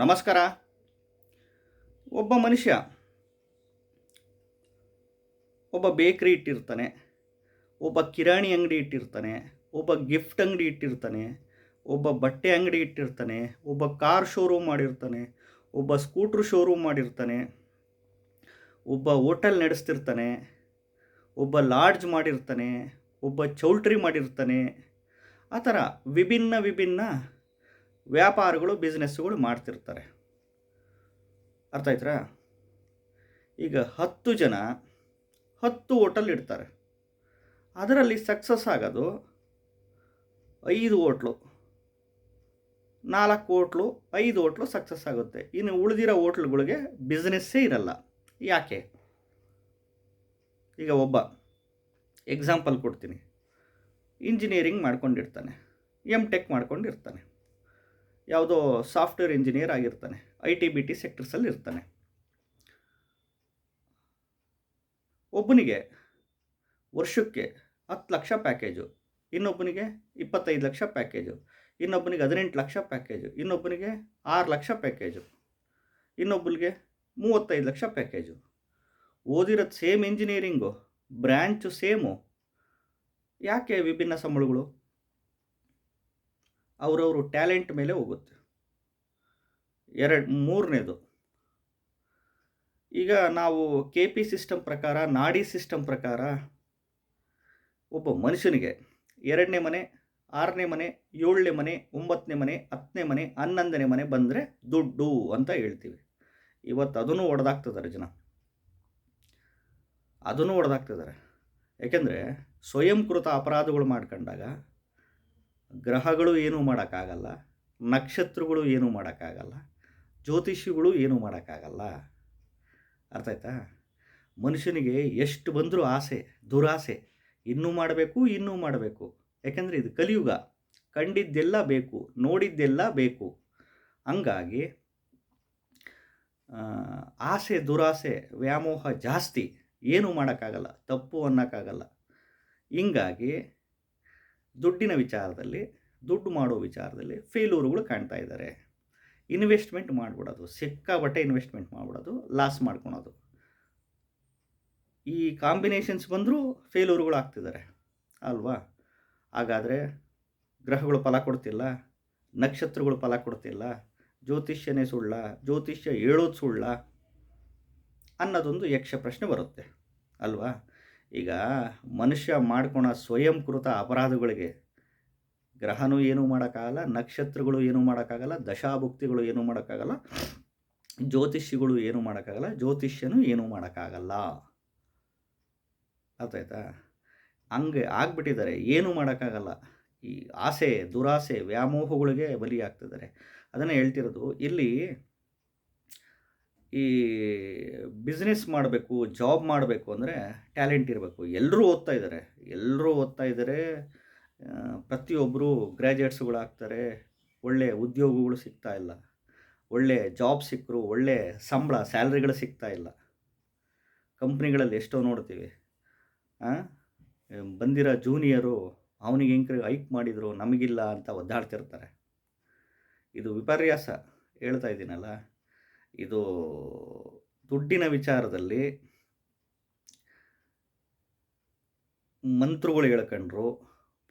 ನಮಸ್ಕಾರ. ಒಬ್ಬ ಮನುಷ್ಯ ಒಬ್ಬ ಬೇಕ್ರಿ ಇಟ್ಟಿರ್ತಾನೆ, ಒಬ್ಬ ಕಿರಾಣಿ ಅಂಗಡಿ ಇಟ್ಟಿರ್ತಾನೆ, ಒಬ್ಬ ಗಿಫ್ಟ್ ಅಂಗಡಿ ಇಟ್ಟಿರ್ತಾನೆ, ಒಬ್ಬ ಬಟ್ಟೆ ಅಂಗಡಿ ಇಟ್ಟಿರ್ತಾನೆ, ಒಬ್ಬ ಕಾರ್ ಶೋರೂಮ್ ಮಾಡಿರ್ತಾನೆ, ಒಬ್ಬ ಸ್ಕೂಟ್ರ್ ಶೋರೂಮ್ ಮಾಡಿರ್ತಾನೆ, ಒಬ್ಬ ಹೋಟೆಲ್ ನಡೆಸ್ತಿರ್ತಾನೆ, ಒಬ್ಬ ಲಾಡ್ಜ್ ಮಾಡಿರ್ತಾನೆ, ಒಬ್ಬ ಚೌಲ್ಟ್ರಿ ಮಾಡಿರ್ತಾನೆ, ಆ ಥರ ವಿಭಿನ್ನ ವಿಭಿನ್ನ ವ್ಯಾಪಾರಗಳು ಬಿಸ್ನೆಸ್ಗಳು ಮಾಡ್ತಿರ್ತಾರೆ. ಅರ್ಥ ಆಯ್ತಾ ಈಗ ಹತ್ತು ಜನ ಹತ್ತು ಹೋಟೆಲ್ ಇಡ್ತಾರೆ. ಅದರಲ್ಲಿ ಸಕ್ಸಸ್ ಆಗೋದು ಐದು ಹೋಟ್ಲು ನಾಲ್ಕು ಹೋಟ್ಲು ಐದು ಹೋಟ್ಲು ಸಕ್ಸಸ್ ಆಗುತ್ತೆ. ಇನ್ನು ಉಳಿದಿರೋ ಹೋಟ್ಲುಗಳಿಗೆ ಬಿಸ್ನೆಸ್ಸೇ ಇರಲ್ಲ. ಯಾಕೆ? ಈಗ ಒಬ್ಬ ಎಕ್ಸಾಂಪಲ್ ಕೊಡ್ತೀನಿ. ಇಂಜಿನಿಯರಿಂಗ್ ಮಾಡ್ಕೊಂಡಿರ್ತಾನೆ. ಎಂ ಟೆಕ್ ಮಾಡ್ಕೊಂಡಿರ್ತಾನೆ. ಯಾವುದೋ ಸಾಫ್ಟ್ವೇರ್ ಇಂಜಿನಿಯರ್ ಆಗಿರ್ತಾನೆ. ಐ ಟಿ ಬಿ ಟಿ ಸೆಕ್ಟರ್ಸಲ್ಲಿ ಇರ್ತಾನೆ. ಒಬ್ಬನಿಗೆ ವರ್ಷಕ್ಕೆ ಹತ್ತು ಲಕ್ಷ ಪ್ಯಾಕೇಜು, ಇನ್ನೊಬ್ಬನಿಗೆ ಇಪ್ಪತ್ತೈದು ಲಕ್ಷ ಪ್ಯಾಕೇಜು, ಇನ್ನೊಬ್ಬನಿಗೆ ಹದಿನೆಂಟು ಲಕ್ಷ ಪ್ಯಾಕೇಜು, ಇನ್ನೊಬ್ಬನಿಗೆ ಆರು ಲಕ್ಷ ಪ್ಯಾಕೇಜು, ಇನ್ನೊಬ್ಬನಿಗೆ ಮೂವತ್ತೈದು ಲಕ್ಷ ಪ್ಯಾಕೇಜು. ಓದಿರೋದು ಸೇಮ್ ಇಂಜಿನಿಯರಿಂಗು, ಬ್ರ್ಯಾಂಚು ಸೇಮು. ಯಾಕೆ ವಿಭಿನ್ನ ಸಂಬಳಗಳು? ಅವರವರು ಟ್ಯಾಲೆಂಟ್ ಮೇಲೆ ಹೋಗುತ್ತೆ. ಎರಡು, ಮೂರನೇದು. ಈಗ ನಾವು ಕೆ ಪಿ ಸಿಸ್ಟಮ್ ಪ್ರಕಾರ, ನಾಡಿ ಸಿಸ್ಟಮ್ ಪ್ರಕಾರ ಒಬ್ಬ ಮನುಷ್ಯನಿಗೆ ಎರಡನೇ ಮನೆ, ಆರನೇ ಮನೆ, ಏಳನೇ ಮನೆ, ಒಂಬತ್ತನೇ ಮನೆ, ಹತ್ತನೇ ಮನೆ, ಹನ್ನೊಂದನೇ ಮನೆ ಬಂದರೆ ದುಡ್ಡು ಅಂತ ಹೇಳ್ತೀವಿ. ಇವತ್ತು ಅದನ್ನು ಹೊಡೆದಾಗ್ತಿದ್ದಾರೆ ಜನ. ಅದನ್ನು ಹೊಡೆದಾಗ್ತಿದ್ದಾರೆ ಯಾಕೆಂದರೆ ಸ್ವಯಂಕೃತ ಅಪರಾಧಗಳು ಮಾಡ್ಕೊಂಡಾಗ ಗ್ರಹಗಳು ಏನೂ ಮಾಡೋಕ್ಕಾಗಲ್ಲ, ನಕ್ಷತ್ರಗಳು ಏನೂ ಮಾಡೋಕ್ಕಾಗಲ್ಲ, ಜ್ಯೋತಿಷಿಗಳು ಏನೂ ಮಾಡೋಕ್ಕಾಗಲ್ಲ. ಅರ್ಥ ಆಯ್ತಾ? ಮನುಷ್ಯನಿಗೆ ಎಷ್ಟು ಬಂದರೂ ಆಸೆ, ದುರಾಸೆ, ಇನ್ನೂ ಮಾಡಬೇಕು ಇನ್ನೂ ಮಾಡಬೇಕು. ಯಾಕೆಂದರೆ ಇದು ಕಲಿಯುಗ. ಕಂಡಿದ್ದೆಲ್ಲ ಬೇಕು, ನೋಡಿದ್ದೆಲ್ಲ ಬೇಕು. ಹಂಗಾಗಿ ಆಸೆ, ದುರಾಸೆ, ವ್ಯಾಮೋಹ ಜಾಸ್ತಿ, ಏನೂ ಮಾಡೋಕ್ಕಾಗಲ್ಲ, ತಪ್ಪು ಅನ್ನೋಕ್ಕಾಗಲ್ಲ. ಹಿಂಗಾಗಿ ದುಡ್ಡಿನ ವಿಚಾರದಲ್ಲಿ, ದುಡ್ಡು ಮಾಡೋ ವಿಚಾರದಲ್ಲಿ ಫೇಲೂರುಗಳು ಕಾಣ್ತಾ ಇದ್ದಾರೆ ಇನ್ವೆಸ್ಟ್ಮೆಂಟ್ ಮಾಡಿಬಿಡೋದು ಸಿಕ್ಕಾಬಟ್ಟೆ ಇನ್ವೆಸ್ಟ್ಮೆಂಟ್ ಮಾಡಿಬಿಡೋದು ಲಾಸ್ ಮಾಡ್ಕೊಳೋದು. ಈ ಕಾಂಬಿನೇಷನ್ಸ್ ಬಂದರೂ ಫೇಲೂರುಗಳು ಆಗ್ತಿದ್ದಾರೆ ಅಲ್ವಾ? ಹಾಗಾದರೆ ಗ್ರಹಗಳು ಫಲ ಕೊಡ್ತಿಲ್ಲ, ನಕ್ಷತ್ರಗಳು ಫಲ ಕೊಡ್ತಿಲ್ಲ, ಜ್ಯೋತಿಷ್ಯನೇ ಸುಳ್ಳ, ಜ್ಯೋತಿಷ್ಯ ಹೇಳೋದು ಸುಳ್ಳ ಅನ್ನೋದೊಂದು ಯಕ್ಷ ಪ್ರಶ್ನೆ ಬರುತ್ತೆ, ಅಲ್ವಾ? ಈಗ ಮನುಷ್ಯ ಮಾಡ್ಕೊಳೋ ಸ್ವಯಂಕೃತ ಅಪರಾಧಗಳಿಗೆ ಗ್ರಹನೂ ಏನೂ ಮಾಡೋಕ್ಕಾಗಲ್ಲ, ನಕ್ಷತ್ರಗಳು ಏನೂ ಮಾಡೋಕ್ಕಾಗಲ್ಲ, ದಶಾಭುಕ್ತಿಗಳು ಏನೂ ಮಾಡೋಕ್ಕಾಗಲ್ಲ ಜ್ಯೋತಿಷಿಗಳು ಏನೂ ಮಾಡೋಕ್ಕಾಗಲ್ಲ, ಜ್ಯೋತಿಷ್ಯನೂ ಏನೂ ಮಾಡೋಕ್ಕಾಗಲ್ಲ. ಅರ್ಥಾಯ್ತಾ? ಹಂಗೆ ಆಗ್ಬಿಟ್ಟಿದ್ದಾರೆ, ಏನೂ ಮಾಡೋಕ್ಕಾಗಲ್ಲ. ಈ ಆಸೆ, ದುರಾಸೆ, ವ್ಯಾಮೋಹಗಳಿಗೆ ಬಲಿಯಾಗ್ತಿದ್ದಾರೆ. ಅದನ್ನು ಹೇಳ್ತಿರೋದು, ಇಲ್ಲಿ ಈ ಬಿಸ್ನೆಸ್ ಮಾಡಬೇಕು ಜಾಬ್ ಮಾಡಬೇಕು ಅಂದರೆ ಟ್ಯಾಲೆಂಟ್ ಇರಬೇಕು. ಎಲ್ಲರೂ ಓದ್ತಾ ಇದ್ದಾರೆ ಎಲ್ಲರೂ ಓದ್ತಾ ಇದ್ದಾರೆ ಪ್ರತಿಯೊಬ್ಬರು ಗ್ರ್ಯಾಜುಯೇಟ್ಸ್ಗಳಾಗ್ತಾರೆ ಒಳ್ಳೆಯ ಉದ್ಯೋಗಗಳು ಸಿಗ್ತಾ ಇಲ್ಲ. ಒಳ್ಳೆ ಜಾಬ್ ಸಿಕ್ಕರು ಒಳ್ಳೆ ಸಂಬಳ ಸ್ಯಾಲ್ರಿಗಳು ಸಿಗ್ತಾ ಇಲ್ಲ. ಕಂಪ್ನಿಗಳಲ್ಲಿ ಎಷ್ಟೋ ನೋಡ್ತೀವಿ. ಬಂದಿರೋ ಜೂನಿಯರು ಅವನಿಗೆ ಹೆಂಗೆ ಹೈಕ್ ಮಾಡಿದರು, ನಮಗಿಲ್ಲ ಅಂತ ಒದ್ದಾಡ್ತಿರ್ತಾರೆ. ಇದು ವಿಪರ್ಯಾಸ. ಹೇಳ್ತಾ ಇದ್ದೀನಲ್ಲ? ಇದು ದುಡ್ಡಿನ ವಿಚಾರದಲ್ಲಿ ಮಂತ್ರಗಳು ಹೇಳ್ಕೊಂಡ್ರು,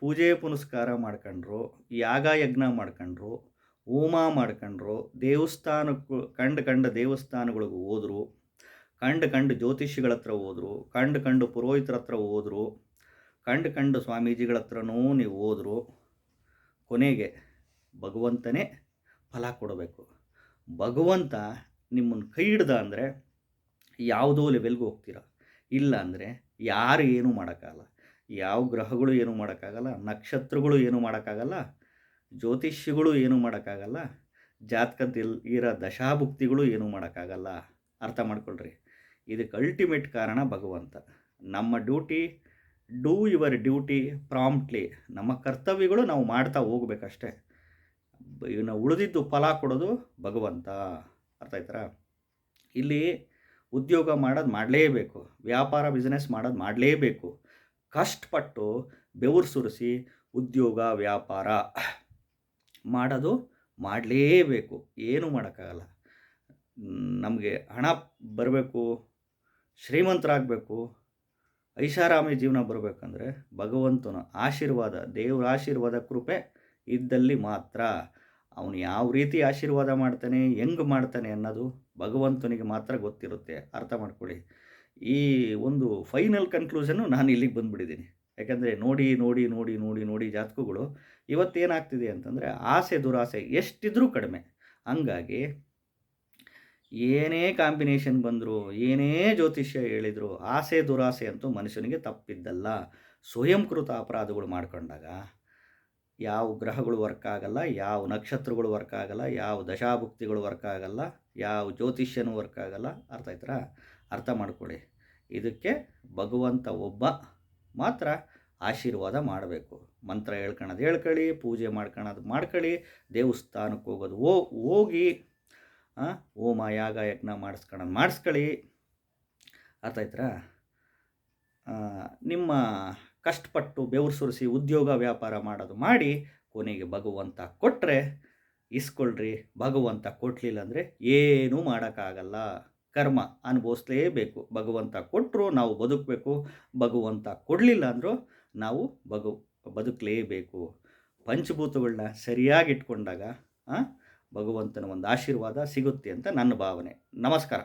ಪೂಜೆ ಪುನಸ್ಕಾರ ಮಾಡ್ಕೊಂಡ್ರು, ಯಾಗ ಯಜ್ಞ ಮಾಡ್ಕೊಂಡ್ರು, ಹೋಮ ಮಾಡ್ಕೊಂಡ್ರು, ದೇವಸ್ಥಾನಕ್ಕೂ ಕಂಡು ಕಂಡ ದೇವಸ್ಥಾನಗಳಿಗೆ ಹೋದರು, ಕಂಡು ಕಂಡು ಜ್ಯೋತಿಷಿಗಳ ಹತ್ರ ಹೋದರು, ಕಂಡು ಕಂಡು ಪುರೋಹಿತರ ಹತ್ರ ಹೋದರು, ಕಂಡು ಕಂಡು ಸ್ವಾಮೀಜಿಗಳ ಹತ್ರನೂ ನೀವು ಹೋದರು, ಕೊನೆಗೆ ಭಗವಂತನೇ ಫಲ ಕೊಡಬೇಕು. ಭಗವಂತ ನಿಮ್ಮನ್ನು ಕೈ ಹಿಡ್ದ ಅಂದರೆ ಯಾವುದೋ ಲೆವೆಲ್ಗೆ ಹೋಗ್ತೀರ. ಇಲ್ಲ ಅಂದರೆ ಯಾರು ಏನೂ ಮಾಡೋಕ್ಕಾಗಲ್ಲ. ಯಾವ ಗ್ರಹಗಳು ಏನೂ ಮಾಡೋಕ್ಕಾಗಲ್ಲ. ನಕ್ಷತ್ರಗಳು ಏನೂ ಮಾಡೋಕ್ಕಾಗಲ್ಲ. ಜ್ಯೋತಿಷ್ಯಗಳು ಏನೂ ಮಾಡೋಕ್ಕಾಗಲ್ಲ. ಜಾತಕದಲ್ಲಿ ಇರೋ ದಶಾಭುಕ್ತಿಗಳು ಏನೂ ಮಾಡೋಕ್ಕಾಗಲ್ಲ. ಅರ್ಥ ಮಾಡ್ಕೊಳ್ರಿ. ಇದಕ್ಕೆ ಅಲ್ಟಿಮೇಟ್ ಕಾರಣ ಭಗವಂತ. ನಮ್ಮ duty do your duty promptly ನಮ್ಮ ಕರ್ತವ್ಯಗಳು ನಾವು ಮಾಡ್ತಾ ಹೋಗ್ಬೇಕಷ್ಟೇ. ಇನ್ನು ಉಳಿದಿದ್ದು ಫಲ ಕೊಡೋದು ಭಗವಂತ. ಅರ್ಥ ಆಯ್ತಾರ? ಇಲ್ಲಿ ಉದ್ಯೋಗ ಮಾಡೋದು ಮಾಡಲೇಬೇಕು, ವ್ಯಾಪಾರ ಬಿಸ್ನೆಸ್ ಮಾಡೋದು ಮಾಡಲೇಬೇಕು. ಕಷ್ಟಪಟ್ಟು ಬೆವರು ಸುರಿಸಿ ಉದ್ಯೋಗ, ವ್ಯಾಪಾರ ಮಾಡೋದು ಮಾಡಲೇಬೇಕು. ಏನೂ ಮಾಡೋಕ್ಕಾಗಲ್ಲ. ನಮಗೆ ಹಣ ಬರಬೇಕು, ಶ್ರೀಮಂತರಾಗಬೇಕು, ಐಷಾರಾಮಿ ಜೀವನ ಬರಬೇಕಂದ್ರೆ ಭಗವಂತನ ಆಶೀರ್ವಾದ, ದೇವರ ಆಶೀರ್ವಾದ ಕೃಪೆ ಇದ್ದಲ್ಲಿ ಮಾತ್ರ. ಅವನು ಯಾವ ರೀತಿ ಆಶೀರ್ವಾದ ಮಾಡ್ತಾನೆ, ಹೆಂಗೆ ಮಾಡ್ತಾನೆ ಅನ್ನೋದು ಭಗವಂತನಿಗೆ ಮಾತ್ರ ಗೊತ್ತಿರುತ್ತೆ. ಅರ್ಥ ಮಾಡ್ಕೊಳ್ಳಿ. ಈ ಒಂದು ಫೈನಲ್ ಕನ್ಕ್ಲೂಷನ್ನು ನಾನು ಇಲ್ಲಿಗೆ ಬಂದುಬಿಟ್ಟಿದ್ದೀನಿ. ಯಾಕೆಂದರೆ ನೋಡಿ ನೋಡಿ ನೋಡಿ ನೋಡಿ ನೋಡಿ ಜಾತಕಗಳು ಇವತ್ತೇನಾಗ್ತಿದೆ ಅಂತಂದರೆ ಆಸೆ ದುರಾಸೆ ಎಷ್ಟಿದ್ರೂ ಕಡಿಮೆ. ಹಂಗಾಗಿ ಏನೇ ಕಾಂಬಿನೇಷನ್ ಬಂದರೂ, ಏನೇ ಜ್ಯೋತಿಷ್ಯ ಹೇಳಿದ್ರು ಆಸೆ ದುರಾಸೆ ಅಂತೂ ಮನುಷ್ಯನಿಗೆ ತಪ್ಪಿದ್ದಲ್ಲ. ಸ್ವಯಂಕೃತ ಅಪರಾಧಗಳು ಮಾಡ್ಕೊಂಡಾಗ ಯಾವ ಗ್ರಹಗಳು ವರ್ಕ್ ಆಗಲ್ಲ, ಯಾವ ನಕ್ಷತ್ರಗಳು ವರ್ಕ್ ಆಗಲ್ಲ, ಯಾವ ದಶಾಭುಕ್ತಿಗಳು ವರ್ಕ್ ಆಗಲ್ಲ, ಯಾವ ಜ್ಯೋತಿಷ್ಯನೂ ವರ್ಕ್ ಆಗಲ್ಲ. ಅರ್ಥ ಆಯ್ತರಾ? ಅರ್ಥ ಮಾಡ್ಕೊಳ್ಳಿ. ಇದಕ್ಕೆ ಭಗವಂತ ಒಬ್ಬ ಮಾತ್ರ ಆಶೀರ್ವಾದ ಮಾಡಬೇಕು. ಮಂತ್ರ ಹೇಳ್ಕೊಳೋದು ಹೇಳ್ಕೊಳ್ಳಿ ಪೂಜೆ ಮಾಡ್ಕೊಳೋದು ಮಾಡ್ಕೊಳ್ಳಿ ದೇವಸ್ಥಾನಕ್ಕೆ ಹೋಗೋದು ಓ ಹೋಗಿ ಹೋಮ, ಯಾಗ, ಯಜ್ಞ ಮಾಡಿಸ್ಕೊಳೋದು ಮಾಡಿಸ್ಕೊಳ್ಳಿ ಅರ್ಥ ಆಯ್ತರಾ? ನಿಮ್ಮ ಕಷ್ಟಪಟ್ಟು ಬೆವರು ಸುರಿಸಿ ಉದ್ಯೋಗ ವ್ಯಾಪಾರ ಮಾಡೋದು ಮಾಡಿ ಕೊನೆಗೆ ಭಗವಂತ ಕೊಟ್ಟರೆ ಇಸ್ಕೊಳ್ರಿ, ಭಗವಂತ ಕೊಡಲಿಲ್ಲ ಅಂದರೆ ಏನೂ ಮಾಡೋಕ್ಕಾಗಲ್ಲ. ಕರ್ಮ ಅನುಭವಿಸ್ಲೇಬೇಕು. ಭಗವಂತ ಕೊಟ್ಟರು ನಾವು ಬದುಕಬೇಕು. ಭಗವಂತ ಕೊಡಲಿಲ್ಲ ಅಂದರೂ ನಾವು ಬಗು, ಬದುಕಲೇಬೇಕು. ಪಂಚಭೂತಗಳನ್ನ ಸರಿಯಾಗಿ ಇಟ್ಕೊಂಡಾಗ ಭಗವಂತನ ಒಂದು ಆಶೀರ್ವಾದ ಸಿಗುತ್ತೆ ಅಂತ ನನ್ನ ಭಾವನೆ. ನಮಸ್ಕಾರ.